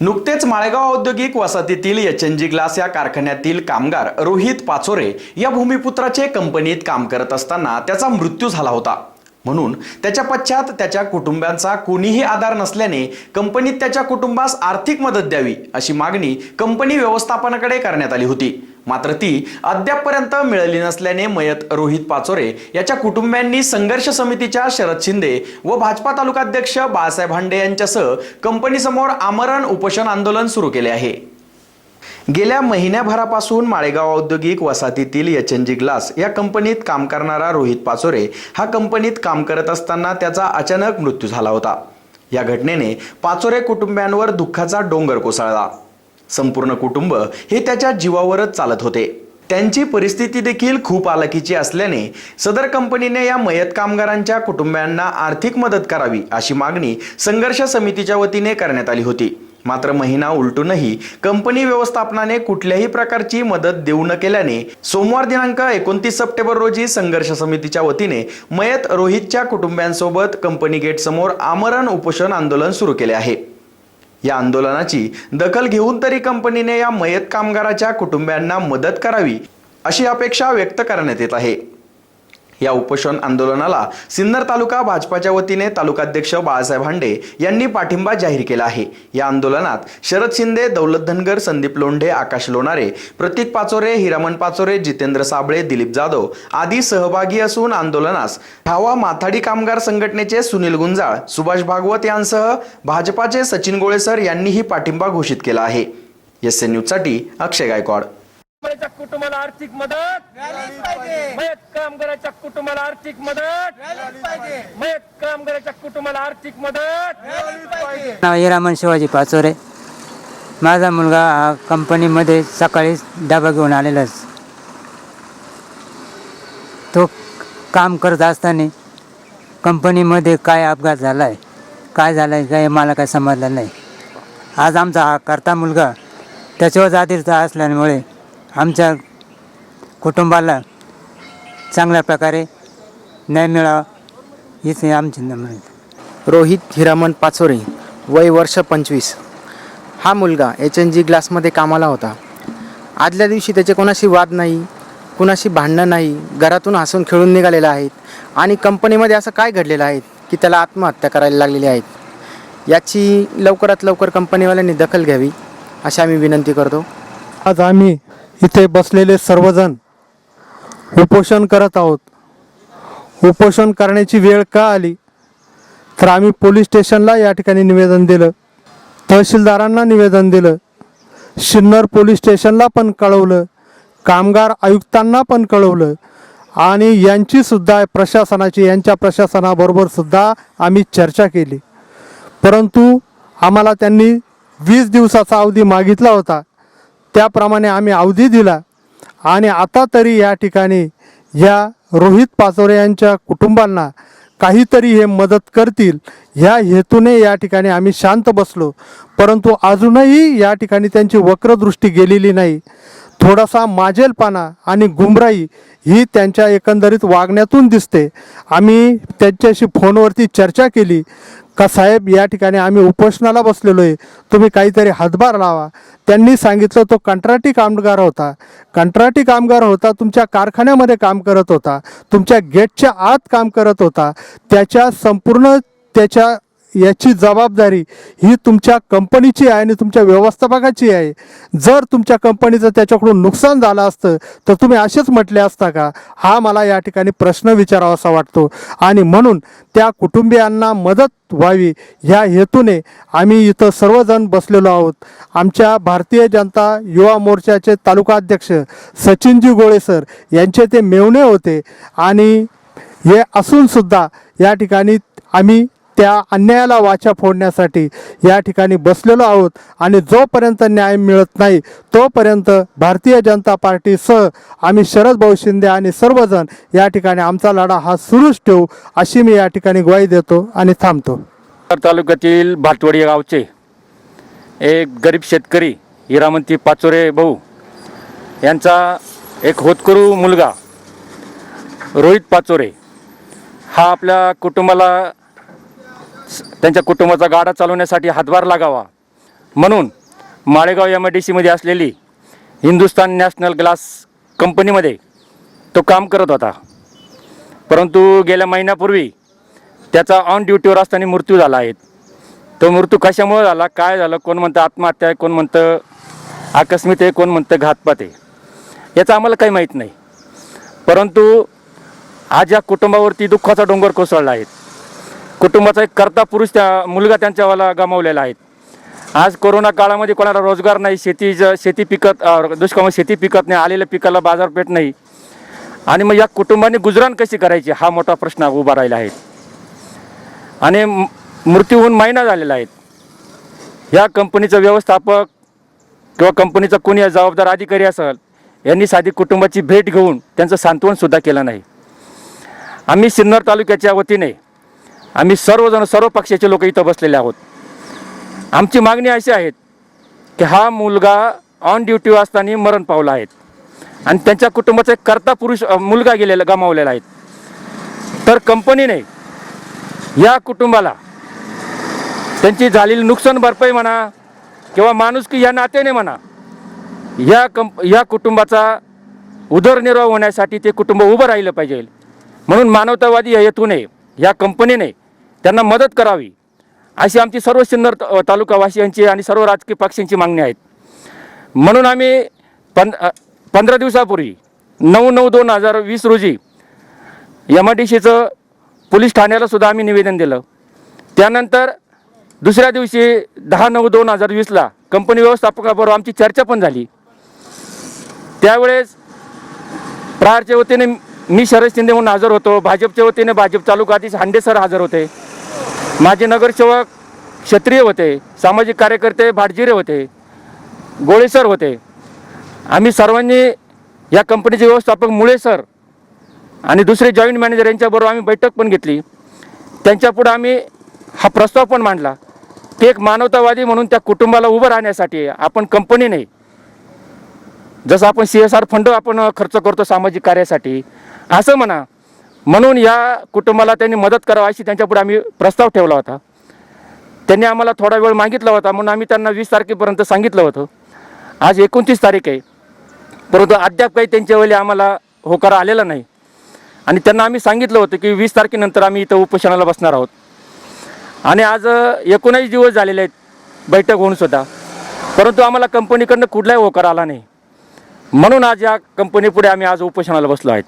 नुकतेच माळेगाव औद्योगिक वसाहतीतील एच एन जी ग्लास या कारखान्यातील कामगार रोहित पाचोरे या भूमिपुत्राचे कंपनीत काम करत असताना त्याचा मृत्यू झाला होता. म्हणून त्याच्या पश्चात त्याच्या कुटुंबांचा कोणीही आधार नसल्याने कंपनीत त्याच्या कुटुंबास आर्थिक मदत द्यावी अशी मागणी कंपनी व्यवस्थापनाकडे करण्यात आली होती. मात्र ती अद्यापपर्यंत मिळाली नसल्याने मयत रोहित पाचोरे याच्या कुटुंबियांनी संघर्ष समितीच्या शरद शिंदे व भाजपा तालुकाध्यक्ष बाळासाहेब हांडे यांच्यासह कंपनीसमोर आमरण उपोषण आंदोलन सुरू केले आहे. गेल्या महिन्याभरापासून माळेगाव औद्योगिक वसाहतीतील एच एन जी ग्लास या कंपनीत काम करणारा रोहित पाचोरे हा कंपनीत काम करत असताना त्याचा अचानक मृत्यू झाला होता. या घटनेने पाचोरे कुटुंबियांवर दुःखाचा डोंगर कोसळला. संपूर्ण कुटुंब हे त्याच्या जीवावरच चालत होते. त्यांची परिस्थिती देखील खूप आलकीची असल्याने सदर कंपनीने या मयत कामगारांच्या कुटुंबियांना आर्थिक मदत करावी अशी मागणी संघर्ष समितीच्या वतीने करण्यात आली होती. मात्र महिना उलटूनही कंपनी व्यवस्थापनाने कुठल्याही प्रकारची मदत देऊ न केल्याने सोमवार दिनांक एकोणतीस सप्टेंबर रोजी संघर्ष समितीच्या वतीने मयत रोहितच्या कुटुंबियांसोबत कंपनी गेट समोर आमरण उपोषण आंदोलन सुरू केले आहे. या आंदोलनाची दखल घेऊन तरी कंपनीने या मयत कामगाराच्या कुटुंबियांना मदत करावी अशी अपेक्षा व्यक्त करण्यात येत आहे. या उपोषण आंदोलनाला सिन्नर तालुका भाजपाच्या वतीने तालुकाध्यक्ष बाळासाहेब हांडे यांनी पाठिंबा जाहीर केला आहे. या आंदोलनात शरद शिंदे दौलत धनगर संदीप लोंढे आकाश लोणारे प्रतीक पाचोरे हिरामण पाचोरे जितेंद्र साबळे दिलीप जाधव आदी सहभागी असून आंदोलनास ठावा माथाडी कामगार संघटनेचे सुनील गुंजाळ सुभाष भागवत यांसह भाजपाचे सचिन गोळेसर यांनीही पाठिंबा घोषित केला आहे. एस एन न्यूजसाठी अक्षय गायकवाड. कुटुंबाला आर्थिक मदत. मयत कामगाराच्या कुटुंबाला आर्थिक मदत. मयत कामगाराच्या कुटुंबाला आर्थिक मदत. नाव हिरामन शिवाजी पाचोरे. माझा मुलगा हा कंपनीमध्ये सकाळी डबा घेऊन आलेलाच. तो काम करत असताना कंपनीमध्ये काय अपघात झाला आहे काय झालं आहे काय मला काय समजलं नाही. आज आमचा हा करता मुलगा त्याच्यावर जातीचा असल्यामुळे आमच्या कुटुंबाला चांगल्या प्रकारे न्याय मिळावा हीच आमची नम्र रोहित हिरामण पाचोरे वय वर्ष पंचवीस. हा मुलगा एच एन जी ग्लासमध्ये कामाला होता. आदल्या दिवशी त्याचे कोणाशी वाद नाही कुणाशी भांडणं नाही घरातून हसून खेळून निघालेलं आहेत आणि कंपनीमध्ये असं काय घडलेलं आहे की त्याला आत्महत्या करायला लागलेली आहेत याची लवकरात लवकर कंपनीवाल्यांनी दखल घ्यावी अशी आम्ही विनंती करतो. आज आम्ही इथे बसलेले सर्वजण उपोषण करत आहोत. उपोषण करण्याची वेळ का आली? तर आम्ही पोलीस स्टेशनला या ठिकाणी निवेदन दिलं. तहसीलदारांना निवेदन दिलं. सिन्नर पोलीस स्टेशनला पण कळवलं. कामगार आयुक्तांना पण कळवलं. आणि यांची सुद्धा प्रशासनाची यांच्या प्रशासनाबरोबर सुद्धा आम्ही चर्चा केली. परंतु आम्हाला त्यांनी वीस दिवसाचा अवधी मागितला होता. त्याप्रमाणे आम्ही अवधी दिला. आणि आता तरी या ठिकाणी या रोहित पाचोरे यांच्या कुटुंबांना काहीतरी हे मदत करतील. ह्या हेतूने या ठिकाणी आम्ही शांत बसलो. परंतु अजूनही या ठिकाणी त्यांची वक्रदृष्टी गेलेली नाही. थोडासा माजेलपणा आणि गुमराई ही त्यांच्या एकंदरीत वागण्यातून दिसते. आम्ही त्यांच्याशी फोनवरती चर्चा केली. का साहेब या ठिकाणी आम्ही उपोषणाला बसलेलो आहे. तुम्ही काहीतरी हातभार लावा. त्यांनी सांगितलं तो कंत्राटी कामगार होता. कंत्राटी कामगार होता तुमच्या कारखान्यामध्ये काम करत होता. तुमच्या गेटच्या आत काम करत होता. त्याच्या संपूर्ण त्याच्या याची जबाबदारी ही तुमच्या कंपनीची आहे आणि तुमच्या व्यवस्थापकाची आहे. जर तुमच्या कंपनीचं त्याच्याकडून नुकसान झालं असतं तर तुम्ही असेच म्हटले असता का? हा मला या ठिकाणी प्रश्न विचारावासा वाटतो. आणि म्हणून त्या कुटुंबियांना मदत व्हावी ह्या हेतूने आम्ही इथं सर्वजण बसलेलो आहोत. आमच्या भारतीय जनता युवा मोर्चाचे तालुका अध्यक्ष सचिनजी गोळे सर यांचे ते मेवणे होते. आणि हे असूनसुद्धा या ठिकाणी आम्ही त्या अन्यायाला वाचा फोडण्यासाठी या ठिकाणी बसलेलो आहोत. आणि जोपर्यंत न्याय मिळत नाही तोपर्यंत भारतीय जनता पार्टीसह आम्ही शरद भाऊ शिंदे आणि सर्वजण या ठिकाणी आमचा लढा हा सुरूच ठेवू अशी मी या ठिकाणी ग्वाही देतो आणि थांबतो. तर तालुक्यातील भातवडी गावचे एक गरीब शेतकरी हिरामंती पाचोरे भाऊ यांचा एक होतकरू मुलगा रोहित पाचोरे हा आपल्या कुटुंबाला त्यांच्या कुटुंबाचा गाडा चालवण्यासाठी हातभार लागावा. म्हणून माळेगाव एम आय डी सीमध्ये असलेली हिंदुस्तान नॅशनल ग्लास कंपनीमध्ये तो काम करत होता. परंतु गेल्या महिन्यापूर्वी त्याचा ऑन ड्युटीवर असताना मृत्यू झाला आहे. तो मृत्यू कशामुळे झाला काय झालं कोण म्हणतं आत्महत्या आहे कोण म्हणतं आकस्मित आहे कोण म्हणतं घातपात आहे याचं आम्हाला काही माहीत नाही. परंतु आज या कुटुंबावरती दुःखाचा डोंगर कोसळला आहे. कुटुंबाचा एक करता पुरुष त्या मुलगा त्यांच्यावाला गमावलेला आहे. आज कोरोना काळामध्ये कोणाला रोजगार नाही शेती शेती पिकत दुष्काळ शेती पिकत नाही आलेल्या पिकाला बाजारपेठ नाही. आणि मग या कुटुंबाने गुजराण कशी करायची हा मोठा प्रश्न उभा राहिला आहे. आणि मृत्यू होऊन महिना झालेला आहे. या कंपनीचं व्यवस्थापक किंवा कंपनीचा कोणी जबाबदार अधिकारी असेल यांनी साधी कुटुंबाची भेट घेऊन त्यांचं सांत्वनसुद्धा केलं नाही. आम्ही सिन्नर तालुक्याच्या वतीने आम्ही सर्वजण सर्व पक्षाचे लोक इथं बसलेले आहोत. आमची मागणी अशी आहेत की हा मुलगा ऑन ड्युटी असताना मरण पावला आहेत आणि त्यांच्या कुटुंबाचा एक करता पुरुष मुलगा गेलेला गमावलेला आहे. तर कंपनीने या कुटुंबाला त्यांची झालेली नुकसान भरपाई म्हणा किंवा माणुसकी या नात्याने म्हणा या कंप या कुटुंबाचा उदरनिर्वाह होण्यासाठी ते कुटुंब उभं राहिलं पाहिजे. म्हणून मानवतावादी या हेतूने या कंपनीने त्यांना मदत करावी अशी आमची सर्व सिन्नर तालुकावासियांची आणि सर्व राजकीय पक्षांची मागणी आहेत. म्हणून आम्ही पं पंधरा दिवसापूर्वी नऊ नऊ दोन हजार वीस रोजी एम आय डी सीचं पोलीस ठाण्याला सुद्धा आम्ही निवेदन दिलं. त्यानंतर दुसऱ्या दिवशी दहा नऊ दोन हजार वीसला कंपनी व्यवस्थापकाबरोबर आमची चर्चा पण झाली. त्यावेळेस प्रहारच्या वतीने मी शरद शिंदे म्हणून हजर होतो भाजपच्या वतीने भाजप तालुका अधीश हांडे सर हजर होते. माझे नगरसेवक क्षत्रिय होते सामाजिक कार्यकर्ते भाटजिरे होते गोळे सर होते. आम्ही सर्वांनी या कंपनीचे व्यवस्थापक मुळे सर आणि दुसरे जॉईंट मॅनेजर यांच्याबरोबर आम्ही बैठक पण घेतली. त्यांच्यापुढं आम्ही हा प्रस्ताव पण मांडला की एक मानवतावादी म्हणून त्या कुटुंबाला उभं राहण्यासाठी आपण कंपनीने जसं आपण सी एस आर फंड आपण खर्च करतो सामाजिक कार्यासाठी असं म्हणा म्हणून या कुटुंबाला त्यांनी मदत करावी अशी त्यांच्यापुढे आम्ही प्रस्ताव ठेवला होता. त्यांनी आम्हाला थोडा वेळ मागितला होता म्हणून आम्ही त्यांना वीस तारखेपर्यंत सांगितलं होतं. आज एकोणतीस तारीख आहे. परंतु अद्याप काही त्यांच्यावेळी आम्हाला होकार आलेला नाही. आणि त्यांना आम्ही सांगितलं होतं की वीस तारखेनंतर आम्ही इथं उपोषणाला बसणार आहोत. आणि आज एकोणावीस दिवस झालेले आहेत बैठक होऊन सुद्धा. परंतु आम्हाला कंपनीकडनं कुठलाही होकार आला नाही. म्हणून आज या कंपनीपुढे आम्ही आज उपोषणाला बसलो आहेत.